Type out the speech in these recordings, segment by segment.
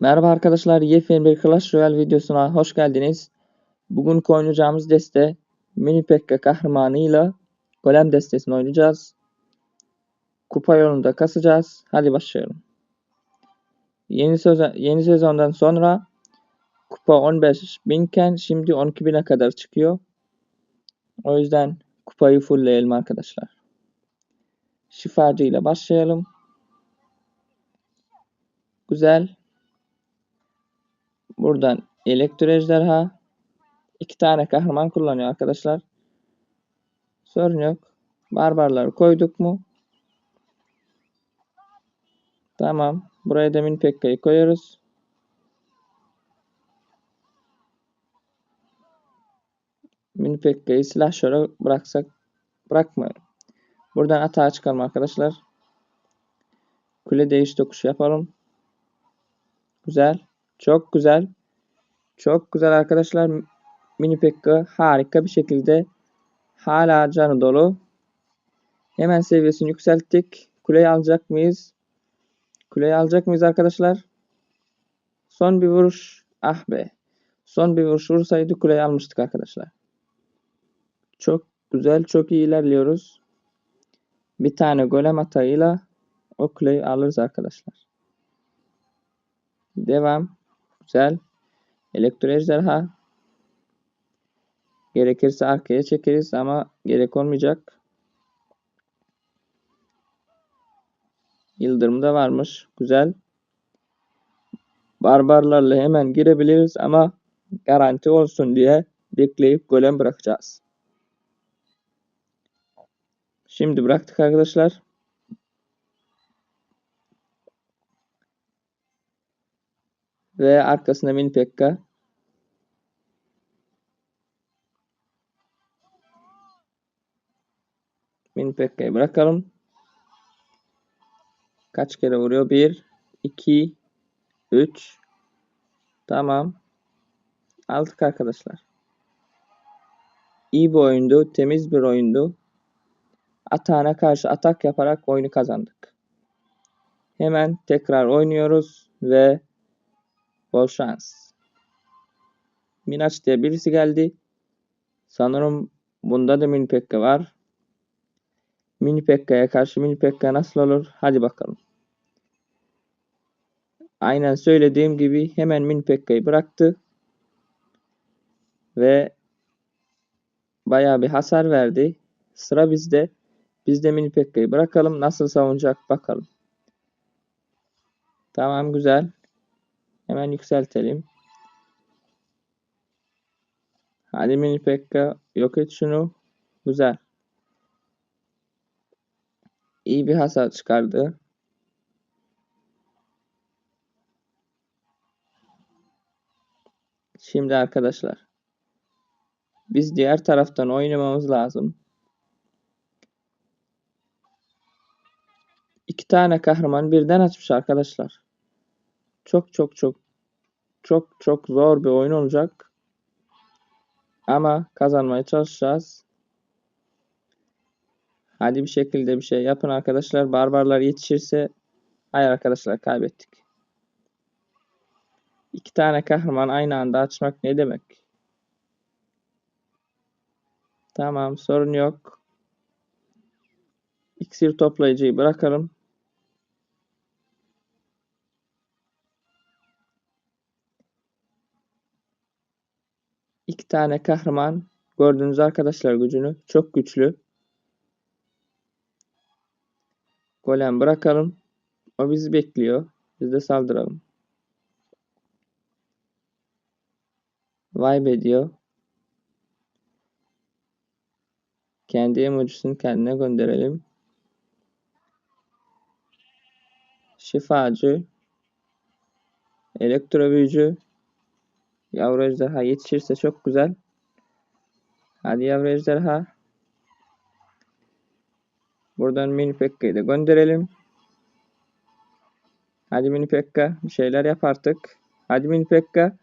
Merhaba arkadaşlar, yepyeni bir Clash Royale videosuna hoş geldiniz. Bugün oynayacağımız deste Mini Pekka kahramanıyla Golem destesini oynayacağız. Kupa yolunda kasacağız. Hadi başlayalım. Yeni, sezon, yeni sezondan sonra kupa 15 binken şimdi 12 bine kadar çıkıyor. O yüzden kupayı fullleyelim arkadaşlar. Şifacı ile başlayalım. Güzel. Buradan elektro ejderha. iki tane kahraman kullanıyor arkadaşlar. Sorun yok. Barbarları koyduk mu? Tamam. Buraya da Mini Pekka'yı koyuyoruz. Mini Pekka'yı silahşöre bıraksak bırakmıyorum. Buradan atağa çıkalım arkadaşlar. Kule değiş tokuşu yapalım. Güzel. Çok güzel. Çok güzel arkadaşlar. Mini Pekka harika bir şekilde hala canı dolu. Hemen seviyesini yükselttik. Kuleyi alacak mıyız? Kuleyi alacak mıyız arkadaşlar? Son bir vuruş. Ah be. Son bir vuruş vursaydı kuleyi almıştık arkadaşlar. Çok güzel, çok iyi ilerliyoruz. Bir tane golem atağıyla o kuleyi alırız arkadaşlar. Devam. Güzel. Elektro ejderha. Gerekirse arkaya çekeriz ama gerek olmayacak. Yıldırım da varmış. Güzel. Barbarlarla hemen girebiliriz ama garanti olsun diye bekleyip golem bırakacağız. Şimdi bıraktık arkadaşlar. Ve arkasında mini pekka. Mini pekka'yı bırakalım. Kaç kere vuruyor? 1, 2, 3. Tamam. Aldık arkadaşlar. İyi bir oyundu. Temiz bir oyundu. Atağına karşı atak yaparak oyunu kazandık. Hemen tekrar oynuyoruz ve bol şans. Minaç diye birisi geldi. Sanırım bunda da Mini Pekka var. Mini Pekka'ya karşı Mini Pekka nasıl olur? Hadi bakalım. Aynen söylediğim gibi hemen Mini Pekka'yı bıraktı. Ve bayağı bir hasar verdi. Sıra bizde. Biz de Mini Pekka'yı bırakalım. Nasıl savunacak bakalım. Tamam güzel. Hemen yükseltelim. Hadi Mini Pekka yok et şunu. Güzel. İyi bir hasar çıkardı. Şimdi arkadaşlar. Biz diğer taraftan oynamamız lazım. İki tane kahraman birden açmış arkadaşlar. Çok çok çok çok çok zor bir oyun olacak. Ama kazanmaya çalışacağız. Hadi bir şekilde bir şey yapın arkadaşlar. Barbarlar yetişirse hayır arkadaşlar kaybettik. İki tane kahraman aynı anda açmak ne demek? Tamam sorun yok. İksir toplayıcıyı bırakalım. İki tane kahraman. Gördüğünüz arkadaşlar gücünü. Çok güçlü. Golem bırakalım. O bizi bekliyor. Biz de saldıralım. Vibe ediyor. Kendi emojisini kendine gönderelim. Şifacı. Elektro büyücü. Yavru ejderha yetişirse çok güzel. Hadi yavru ejderha. Buradan mini pekka'yı da gönderelim. Hadi mini pekka bir şeyler yap artık. Hadi mini pekka.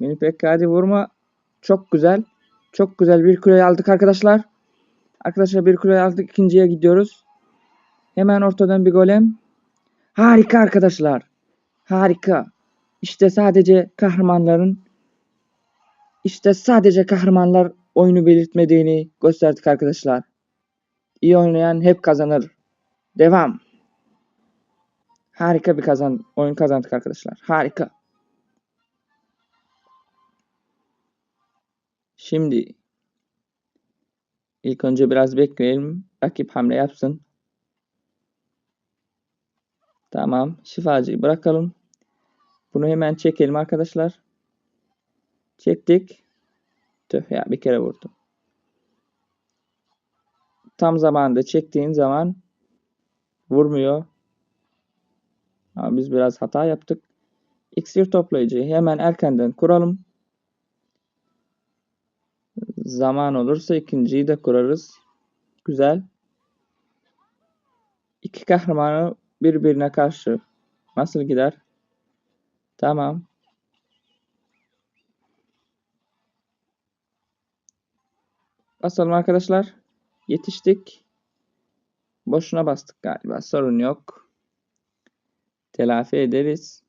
Mini pekka hadi vurma. Çok güzel. Çok güzel bir kuleyi aldık arkadaşlar. Arkadaşlar bir kuleyi aldık. ikinciye gidiyoruz. Hemen ortadan bir golem. Harika arkadaşlar. Harika. İşte sadece kahramanların işte sadece kahramanlar oyunu belirtmediğini gösterdik arkadaşlar. İyi oynayan hep kazanır. Devam. Harika bir kazan oyun kazandık arkadaşlar. Harika. Şimdi ilk önce biraz bekleyelim. Rakip hamle yapsın. Tamam. Şifacıyı bırakalım. Bunu hemen çekelim arkadaşlar. Çektik. Tüh ya bir kere vurdum. Tam zamanında çektiğin zaman vurmuyor. Ama biz biraz hata yaptık. İksir toplayıcıyı hemen erkenden kuralım. Zaman olursa ikinciyi de kurarız. Güzel. İki kahramanı birbirine karşı nasıl gider? Tamam. Basalım arkadaşlar. Yetiştik. Boşuna bastık galiba. Sorun yok. Telafi ederiz.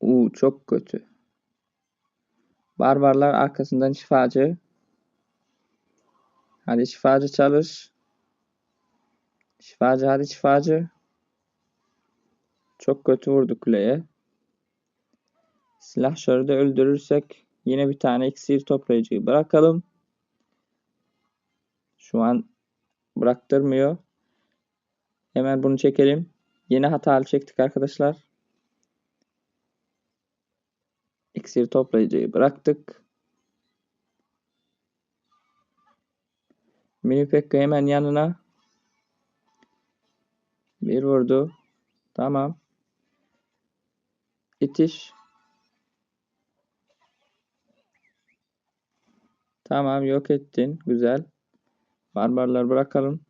Uuu çok kötü. Barbarlar arkasından şifacı. Hadi şifacı çalış. Şifacı hadi şifacı. Çok kötü vurdu kuleye. Silahşörü de öldürürsek yine bir tane iksir toplayıcıyı bırakalım. Şu an bıraktırmıyor. Hemen bunu çekelim. Yeni hatalı çektik arkadaşlar. İksir toplayıcıyı bıraktık. Mini Pekka hemen yanına. Bir vurdu. Tamam. İtiş. Tamam yok ettin. Güzel. Barbarlar bırakalım.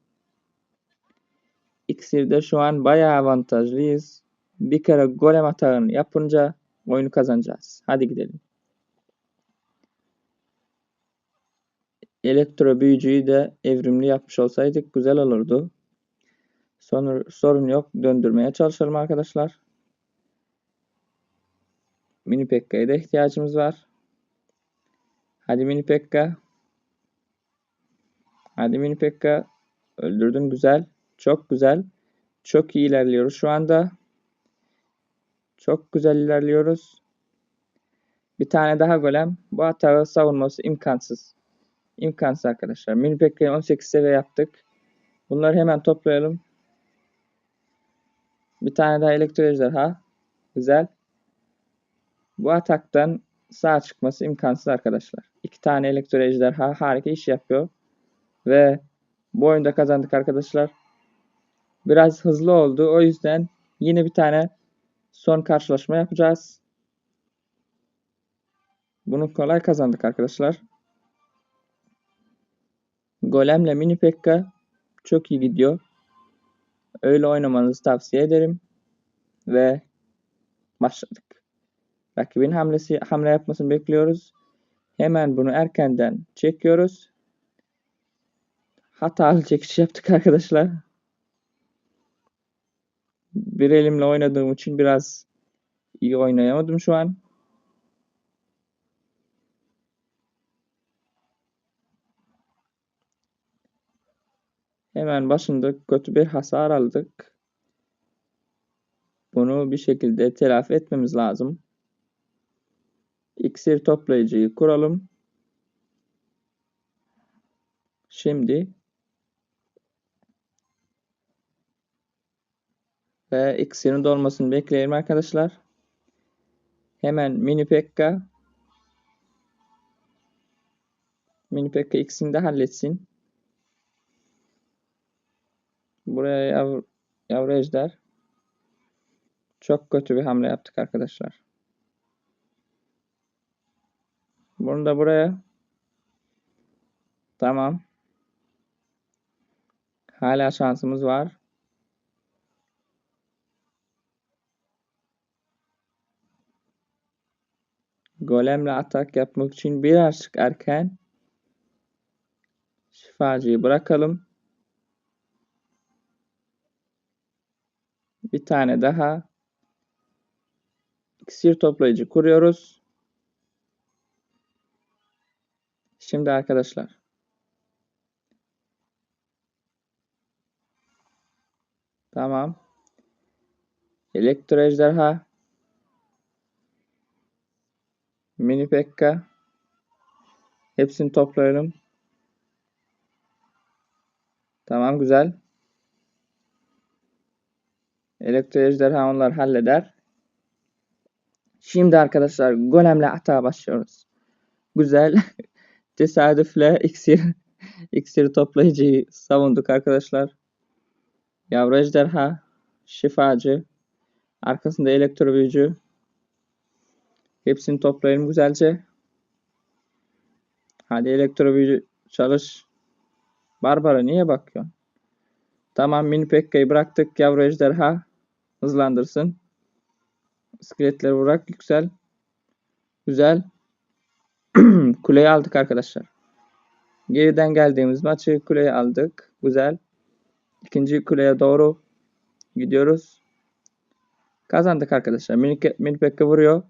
İksir'de şu an bayağı avantajlıyız. Bir kere golem atağını yapınca oyunu kazanacağız. Hadi gidelim. Elektro büyücüyü de evrimli yapmış olsaydık güzel olurdu. Sonra, sorun yok. Döndürmeye çalışalım arkadaşlar. Mini Pekka'ya da ihtiyacımız var. Hadi Mini Pekka. Hadi Pekka. Öldürdün güzel. Çok güzel. Çok iyi ilerliyoruz şu anda. Çok güzel ilerliyoruz. Bir tane daha golem. Bu hatağı savunması imkansız. İmkansız arkadaşlar. Mini Pekka'yı 18 seviye yaptık. Bunları hemen toplayalım. Bir tane daha elektro ejderha. Güzel. Bu ataktan sağ çıkması imkansız arkadaşlar. İki tane elektro ejderha harika iş yapıyor. Ve bu oyunda kazandık arkadaşlar. Biraz hızlı oldu. O yüzden yine bir tane son karşılaşma yapacağız. Bunu kolay kazandık arkadaşlar. Golemle Mini Pekka çok iyi gidiyor. Öyle oynamanızı tavsiye ederim. Ve başladık. Rakibin hamlesi hamle yapmasını bekliyoruz. Hemen bunu erkenden çekiyoruz. Hatalı çekiş yaptık arkadaşlar. Bir elimle oynadığım için biraz iyi oynayamadım şu an. Hemen başında kötü bir hasar aldık. Bunu bir şekilde telafi etmemiz lazım. İksir toplayıcıyı kuralım. Şimdi ve iksirin dolmasını bekleyelim arkadaşlar. Hemen mini pekka mini pekka ikisini de halletsin. Buraya yavru, yavru ejder. Çok kötü bir hamle yaptık arkadaşlar. Bunu da buraya. Tamam. Hala şansımız var. Golemle atak yapmak için birazcık erken. Şifacıyı bırakalım. Bir tane daha iksir toplayıcı kuruyoruz. Şimdi arkadaşlar Tamam. Elektro ejderha. Mini Pekka. Hepsini toplayalım. Tamam güzel. Elektro ejderha onlar halleder. Şimdi arkadaşlar golemle atağa başlıyoruz. Güzel. Tesadüfle iksir iksir toplayıcıyı savunduk arkadaşlar. Yavru ejderha, şifacı, arkasında elektro büyücü. Hepsini toplayalım güzelce. Hadi elektro büyücü çalış. Barbara niye bakıyorsun? Tamam mini Pekka'yı bıraktık. Yavru ejderha hızlandırsın. İskeletleri bırak yüksel. Güzel. Kuleyi aldık arkadaşlar. Geriden geldiğimiz maçı kuleye aldık. Güzel. İkinci kuleye doğru gidiyoruz. Kazandık arkadaşlar. Mini, mini Pekka vuruyor.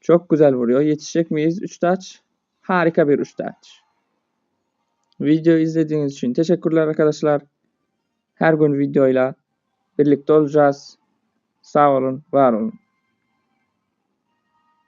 Çok güzel vuruyor. Yetişecek miyiz? 3 taç. Harika bir 3 taç. Video izlediğiniz için teşekkürler arkadaşlar. Her gün videoyla birlikte olacağız. Sağ olun, var olun.